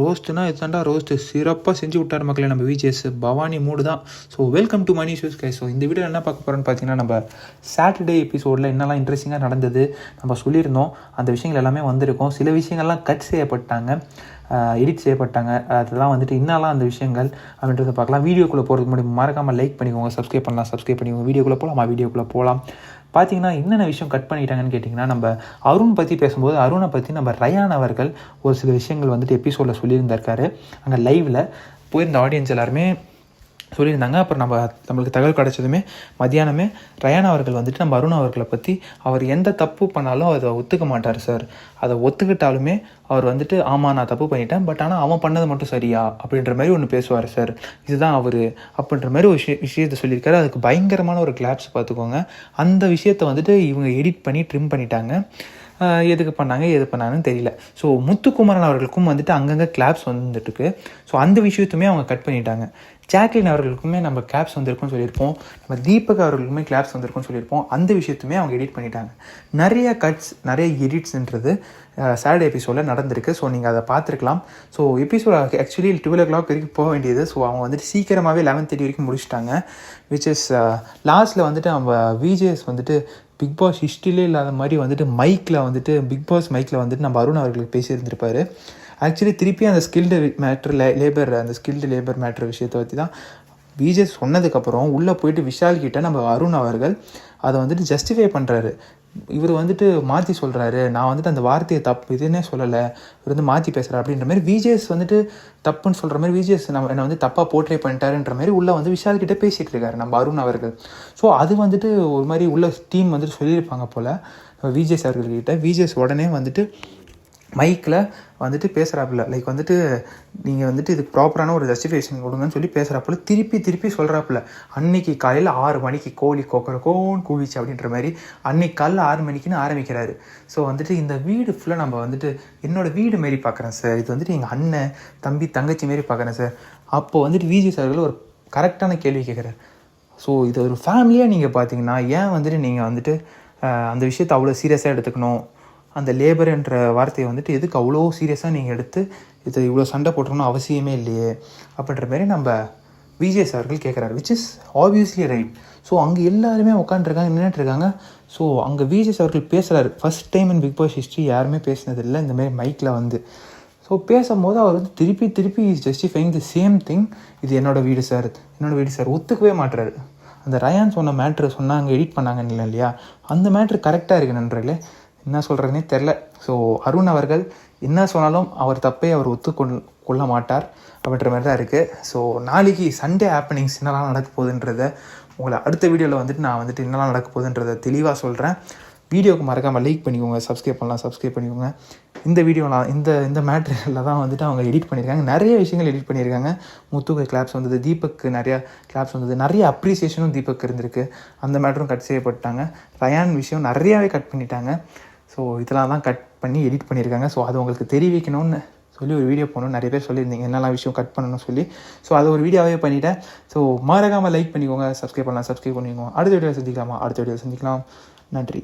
ரோஸ்ட்டுனா இதுதாண்டா roast? சிறப்பாக செஞ்சு விட்டார் மக்களே நம்ம விஜேஎஸ் பவானி மூடு தான். So welcome to Mani shoes guy so இந்த வீடியோ என்ன பார்க்க போகிறோன்னு பார்த்தீங்கன்னா நம்ம சாட்டர்டே எபிசோடில் என்னெல்லாம் இன்ட்ரெஸ்டிங்காக நடந்தது நம்ம சொல்லியிருந்தோம். அந்த விஷயங்கள் எல்லாமே வந்திருக்கும். சில விஷயங்கள்லாம் கட் செய்யப்பட்டாங்க எடிட் செய்யப்பட்டாங்க. அதெல்லாம் வந்துட்டு இன்னெல்லாம் அந்த விஷயங்கள் அப்படின்றத பார்க்கலாம். வீடியோக்குள்ளே போகிறதுக்கு முன்னாடி மறக்காமல் லைக் பண்ணிக்கோங்க சப்ஸ்கிரைப் பண்ணலாம் சப்ஸ்கிரைப் பண்ணிக்கோங்க. வீடியோக்குள்ளே போகலாமா? வீடியோக்குள்ளே போகலாம். பார்த்தீங்கன்னா என்னென்ன விஷயம் கட் பண்ணிட்டாங்கன்னு கேட்டிங்கன்னா நம்ம அருண் பற்றி பேசும்போது அருணை பற்றி நம்ம ரயான் அவர்கள் ஒரு சில விஷயங்கள் வந்துட்டு எபிசோடில் சொல்லியிருந்திருக்காரு. அங்கே லைவில் போயிருந்த ஆடியன்ஸ் எல்லாருமே சொல்லியிருந்தாங்க. அப்புறம் நம்ம நம்மளுக்கு தகவல் கிடைச்சதுமே மத்தியானமே ரயான் அவர்கள் வந்துட்டு நம்ம அருண் அவர்களை பற்றி அவர் எந்த தப்பு பண்ணாலும் அதை ஒத்துக்க மாட்டார் சார். அதை ஒத்துக்கிட்டாலுமே அவர் வந்துட்டு ஆமாம் நான் தப்பு பண்ணிட்டேன். பட் ஆனால் அவன் பண்ணது மட்டும் சரியா? அப்படின்ற மாதிரி ஒன்று பேசுவார் சார். இதுதான் அவர் அப்படின்ற மாதிரி ஒரு விஷய விஷயத்தை சொல்லியிருக்காரு. அதுக்கு பயங்கரமான ஒரு கிளாப்ஸ் பார்த்துக்கோங்க. அந்த விஷயத்தை வந்துட்டு இவங்க எடிட் பண்ணி ட்ரிம் பண்ணிட்டாங்க. எதுக்கு பண்ணாங்க எது பண்ணாங்கன்னு தெரியல. ஸோ முத்துக்குமரன் அவர்களுக்கும் வந்துட்டு அங்கங்கே கிளாப்ஸ் வந்துட்டுருக்கு. ஸோ அந்த விஷயத்துமே அவங்க கட் பண்ணிட்டாங்க. ஜாக்லின் அவர்களுக்குமே நம்ம கிளாப்ஸ் வந்திருக்கும்னு சொல்லியிருப்போம். நம்ம தீபக் அவர்களுக்குமே கிளாப்ஸ் வந்திருக்கும்னு சொல்லியிருப்போம். அந்த விஷயத்துமே அவங்க எடிட் பண்ணிட்டாங்க. நிறைய கட்ஸ் நிறைய எடிட்ஸ்ன்றது சாட்டர்டே எபிசோடில் நடந்திருக்கு. ஸோ நீங்கள் அதை பார்த்துருக்கலாம். So episode actually twelve o'clock வரைக்கும் போக வேண்டியது. ஸோ அவங்க வந்துட்டு சீக்கிரமாகவே லெவன் தேர்ட்டி வரைக்கும் முடிச்சிட்டாங்க. விச் இஸ் லாஸ்ட்டில் வந்துட்டு நம்ம விஜேஎஸ் வந்துட்டு பிக் பாஸ் ஹிஸ்ட்ரியிலே இல்லாத மாதிரி வந்துட்டு மைக்கில் வந்துட்டு பிக் பாஸ் மைக்கில் வந்துட்டு நம்ம அருண் அவர்களுக்கு பேசியிருந்திருப்பார். ஆக்சுவலி திருப்பி அந்த ஸ்கில்டு மேட்ரு லேபர் அந்த ஸ்கில்டு லேபர் மேட்ரு விஷயத்தை பற்றி தான் விஜய் சொன்னதுக்கப்புறம் உள்ளே போயிட்டு விஷால் கிட்ட நம்ம அருண் அவர்கள் அதை வந்துட்டு ஜஸ்டிஃபை பண்ணுறாரு இவர் வந்துட்டு மாற்றி சொல்கிறாரு நான் வந்துட்டு அந்த வார்த்தையை தப்பு இதுன்னே சொல்லலை. இவர் வந்து மாற்றி பேசுகிறார் அப்படின்ற மாதிரி விஜேஎஸ் வந்துட்டு தப்புன்னு சொல்கிற மாதிரி விஜேஎஸ் நம்ம என்னை வந்து தப்பாக போர்ட்ரே பண்ணிட்டாருன்ற மாதிரி உள்ளே வந்து விஷால் கிட்டே பேசிகிட்டு இருக்காரு நம்ம அருண் அவர்கள். ஸோ அது வந்துட்டு ஒரு மாதிரி உள்ள டீம் வந்துட்டு சொல்லியிருப்பாங்க போல். விஜேஎஸ் அவர்கள்கிட்ட. விஜேஎஸ் உடனே வந்துட்டு மைக்கில் வந்துட்டு பேசுகிறாப்புல லைக் வந்துட்டு நீங்கள் வந்துட்டு இதுக்கு ப்ராப்பரான ஒரு ஜஸ்டிஃபிகேஷன் கொடுங்கன்னு சொல்லி பேசுகிறாப்புல திருப்பி திருப்பி சொல்கிறாப்புல அன்னைக்கு காலையில் ஆறு மணிக்கு கோழி கோக்கரக்கோன்னு கூவிச்சு அப்படின்ற மாதிரி அன்னைக்கு காலைல ஆறு மணிக்குன்னு ஆரம்பிக்கிறாரு. ஸோ வந்துட்டு இந்த வீடு ஃபுல்லாக நம்ம வந்துட்டு என்னோடய வீடு மாரி பார்க்குறேன் சார் இது வந்துட்டு எங்கள் அண்ணன் தம்பி தங்கச்சி மாரி பார்க்குறேன் சார் அப்போது வந்துட்டு விஜய் சார்கள் ஒரு கரெக்டான கேள்வி கேட்குறாரு ஸோ இது ஒரு ஃபேமிலியாக நீங்கள் பார்த்தீங்கன்னா ஏன் வந்துட்டு நீங்கள் வந்துட்டு அந்த விஷயத்தை அவ்வளோ சீரியஸாக எடுத்துக்கணும்? அந்த லேபர்ன்ற வார்த்தையை வந்துட்டு எதுக்கு அவ்வளோ சீரியஸாக நீங்கள் எடுத்து இது இவ்வளோ சண்டை போட்டணும்னு அவசியமே இல்லையே அப்படின்ற மாதிரி நம்ம விஜய் சார்கள் கேட்குறாரு which is obviously right so அங்கே எல்லாருமே உட்காந்துருக்காங்க நின்றுட்டுருக்காங்க ஸோ அங்கே விஜய் அவர்கள் பேசுகிறாரு first time in Bigg Boss history யாருமே பேசினதில்லை இந்த மாதிரி மைக்கில் வந்து. ஸோ பேசும்போது அவர் வந்து திருப்பி திருப்பி is justifying the same thing இது என்னோடய வீடு சார் என்னோடய வீடு சார் ஒத்துக்கவே மாட்டுறாரு அந்த ரயான் சொன்ன மேட்ரு சொன்னாங்க எடிட் பண்ணாங்க இல்லை இல்லையா? அந்த மேட்ரு கரெக்டாக இருக்கு நண்பர்களே. என்ன சொல்கிறதுனே தெரில ஸோ அருண் அவர்கள் என்ன சொன்னாலும் அவர் தப்பை அவர் ஒத்துக்கொள் கொள்ள மாட்டார் அப்படின்ற மாதிரி தான் இருக்குது ஸோ நாளைக்கு சண்டே ஆப்பனிங்ஸ் என்னெல்லாம் நடக்க போகுதுன்றத உங்களை அடுத்த வீடியோவில் வந்துட்டு நான் வந்துட்டு என்னெல்லாம் நடக்க போகுதுன்றதை தெளிவாக சொல்கிறேன் வீடியோவுக்கு மறக்காமல் லைக் பண்ணிக்கோங்க சப்ஸ்கிரைப் பண்ணலாம் சப்ஸ்கிரைப் பண்ணிக்கோங்க. இந்த வீடியோலாம் இந்த இந்த மேட்ரியலில் தான் வந்துட்டு அவங்க எடிட் பண்ணியிருக்காங்க நிறைய விஷயங்கள் எடிட் பண்ணியிருக்காங்க முத்துக்கு கிளாப்ஸ் வந்தது தீபக்கு நிறையா கிளாப்ஸ் வந்தது நிறைய அப்ரிசியேஷனும் தீபக் இருந்திருக்கு. அந்த மேட்டரும் கட் செய்யப்பட்டாங்க ரயான் விஷயம் நிறையாவே கட் பண்ணிட்டாங்க. ஸோ இதெல்லாம் தான் கட் பண்ணி எடிட் பண்ணியிருக்காங்க. ஸோ அது உங்களுக்கு தெரிவிக்கணும்னு சொல்லி ஒரு வீடியோ போகணும் நிறைய பேர் சொல்லியிருந்தீங்க. என்னெல்லாம் விஷயம் கட் பண்ணணும்னு சொல்லி. ஸோ அதை ஒரு வீடியோவே பண்ணிட்டேன். ஸோ மறக்காமல் லைக் பண்ணிக்கோங்க சப்ஸ்கிரைப் பண்ணலாம் சப்ஸ்கிரைப் பண்ணிக்கோங்க. அடுத்த வீடியோ சந்திக்கலாமா? அடுத்த வீடியோ சந்திக்கலாம். நன்றி.